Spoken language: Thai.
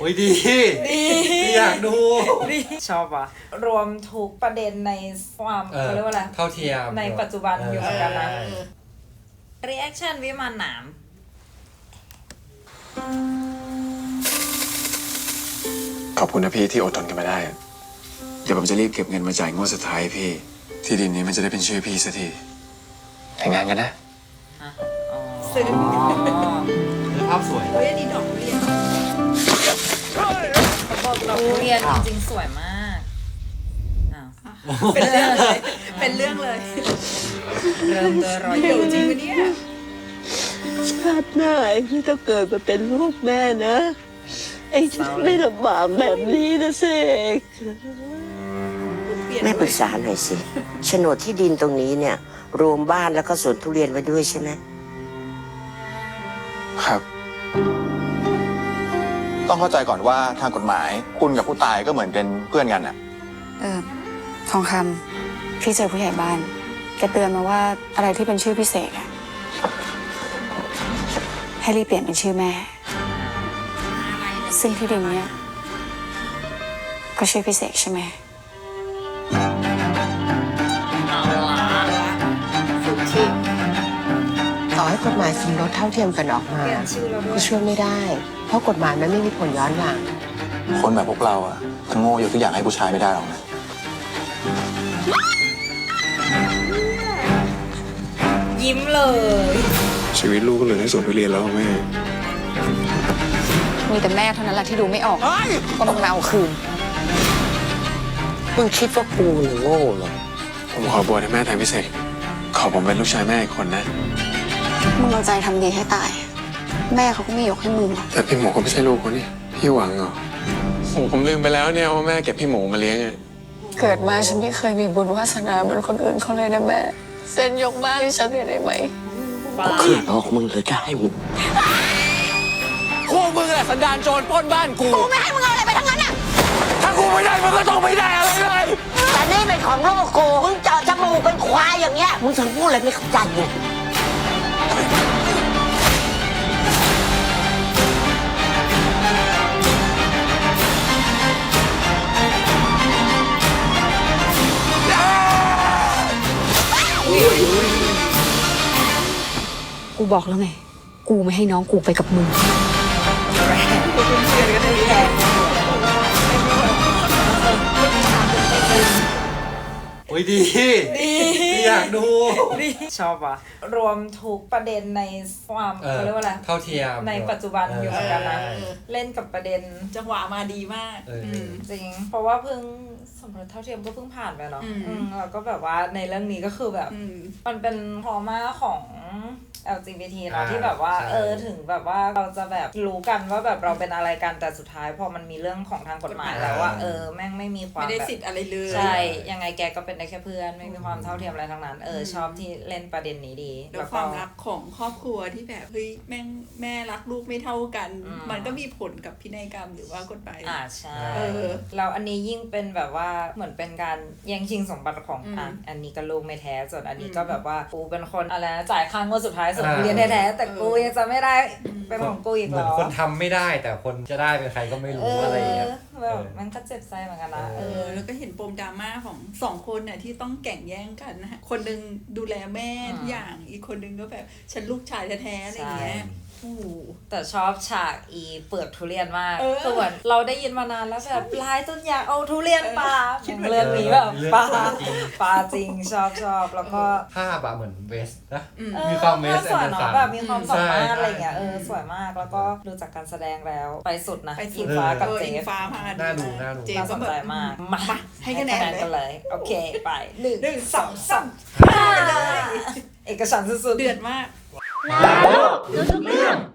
โอ้ยดีอยากดู ชอบอะ รวมทุกประเด็นในความเออเขาเรียกว่าอะไรเท่าเทียมในปัจจุบันอยู่เหมือนกันนะใช่รีแอคชั่นวิมานหนาม ขอบคุณนะพี่ที่อดทนกันมาได้ เดี๋ยวผมจะรีบเก็บเงินมาจ่ายงวดสุดท้ายให้พี่ ที่ดินนี้มันจะได้เป็นชื่อพี่สักทีแต่งงานกันนะซึ้งคือภาพสวย เฮ้ยอันนี้ดอกทุเรียน เขาบอกเราทุเรียนจริงๆสวยมากอ้าวเป็นเรื่องเลยเป็นเรื่องเลยเริ่มโดยรอยเดี๋ยิ้ยวมจริงปะเนี่ยชาติหน้าไอ้ที่ต้องเกิดมาเป็นลูกแม่นะ ไอ้ฉันไม่ลำบากแบบนี้นะเสกเปลี่ยนแม่ปรึกษาหน่อยสิโฉนดที่ดินตรงนี้เนี่ย รวมบ้านแล้วก็สวนทุเรียนไว้ด้วยใช่ไหม ต้องเข้าใจก่อนว่าทางกฎหมายคุณกับผู้ตายก็เหมือนเป็นเพื่อนกันอะเออทองคำพี่เจอผู้ใหญ่บ้านแกเตือนมาว่าอะไรที่เป็นชื่อพี่เสกอะให้รีบเปลี่ยนเป็นชื่อแม่ ซึ่งที่ดินเนี้ยก็ชื่อพี่เสกใช่ไหม ห้กฎหมายสมรสเท่าเทียมกันออกมาเปลี่ยนชื่อเราด้วก็ยช่วยไม่ได้ เพราะกฎหมายมันไม่มีผลย้อนหลัง คนแบบพวกเราอะทั้งโง่ยกตัวอย่างให้ผู้ชายไม่ได้หรอกนะ ยิ้มเลย ชีวิตลูกก็เหลือในสวนทุเรียนแล้วแม่มีแต่แม่เท่านั้นแหละที่ดูไม่ออกว่ามันมาเอาคืน มึงคิดว่ากูหรือโง่เหรอผมขอบวชให้แม่แทนพี่เสกขอผมเป็นลูกชายแม่อีกคนนะ มึงเอาใจทำดีให้ตาย แม่เขาก็ไม่ยกให้มึงหรอกแต่พี่หมูก็ไม่ใช่ลูกคนนี่พี่หวังเหรอโอ้ผมลืมไปแล้วเนี่ยว่าแม่เก็บพี่หมูมาเลี้ยงอะเกิดมาฉันไม่เคยมีบุญวาสนาเหมือนคนอื่นเขาเลยนะแม่ เซ็นยกบ้านให้ฉันได้ไหมกูคือน้องมึงหรือได้มึงพวกมึงแหละสันดานโจรปล้นบ้านกู กูไม่ให้มึงเอาอะไรไปทั้งนั้นอะ ถ้ากูไม่ได้มึงก็ต้องไม่ได้อะไรเลยแต่นี่เป็นของลูกกูมึงเจาะจมูกเป็นควายอย่างเงี้ย มึงถึงพูดอะไรไม่เข้าใจไง กูบอกแล้วไง กูไม่ให้น้องกูไปกับมึง โอ้ยดีอยากดู ชอบอะ รวมทุกประเด็นในความเออเขาเรียกว่าอะไรเท่าเทียมในปัจจุบันอยู่เหมือนกันนะใช่ เล่นกับประเด็นจังหวะมาดีมาก เอออืมจริง เพราะว่าเพิ่งสมรสเท่าเทียมก็เพิ่งผ่านไปเนาะอืม อืมแล้วก็แบบว่าในเรื่องนี้ก็คือแบบ อืม มันเป็นทรมาของ LGBT เนาะอ่าที่แบบว่า ใช่ เออถึงแบบว่าเราจะแบบรู้กันว่าแบบเราเป็นอะไรกันแต่สุดท้ายพอมันมีเรื่องของทางกฎหมายแล้วว่าเออแม่งไม่มีความไม่ได้แบบสิทธิ์อะไรเลย ใช่ยังไงแกก็เป็นได้แค่เพื่อนไม่มีความเท่าเทียมอะไรทั้งนั้น เออชอบที่เล่นประเด็นนี้ดีแล้วความรักของครอบครัวที่แบบเฮ้ยแม่งแม่รักลูกไม่เท่ากัน อืม มันก็มีผลกับพินัยกรรมหรือว่ากฎหมาย อ่าใช่ เออ แล้วอันนี้ยิ่งเป็นแบบว่าเหมือนเป็นการแย่งชิงสมบัติของอืมอะอันนี้ก็ลูกไม่แท้ส่วนอันนี้อืมก็แบบว่ากูเป็นคนอะไรนะจ่ายค่างวดสุดท้ายส่วนอ่ากูเรียนแท้ๆแต่กูยังจะไม่ได้เป็นของกูอีกเหเหมืรอนอคนทำไม่ได้แต่คนจะได้เป็นใครก็ไม่เอรู้ออะไรอย่างเงี้ย แบบเออมันก็เจ็บใจเหมือนกันนะเอเอออ แล้วก็เห็นปมดราม่าของสองคนน่ะที่ต้องแข่งแย่งกันนะฮะคนหนึ่งดูแลแม่อืมทุกอย่างอีกคนหนึ่งก็แบบฉันลูกชายแท้ๆอะไรอย่างเงี้ยโอ้โห แต่ชอบฉากอีเปลือกทุเรียนมากเออส่วนเราได้ยินมานานแล้วแบบลายต้นอยากเอาทุเรียนปลาคิดเหมือนเรื่องนี้แบบเรื่องปลาจริงปลาจริงชอบชอบแล้วก็ภาพอะเหมือนเวสนะอืมเออมีความเวสสวยแอนเดอร์สัเนาะนแบบมีความสามารถใช่อะไรอย่างเงี้ยเออสวยมากแล้วก็ดูจากการแสดงแล้วไปสุดนะไปอิงฟ้ากับออเจอิฟงฟ้าพาน่าดูน่าดูเจน่าฟสก็นแบบใจมากมาให้คะแนนกันเลยเลยโอเคไปหนึ่งหนึ่งสองสามห้าเอกฉันท์สุดๆเดือดมาก Claro, tudo bem.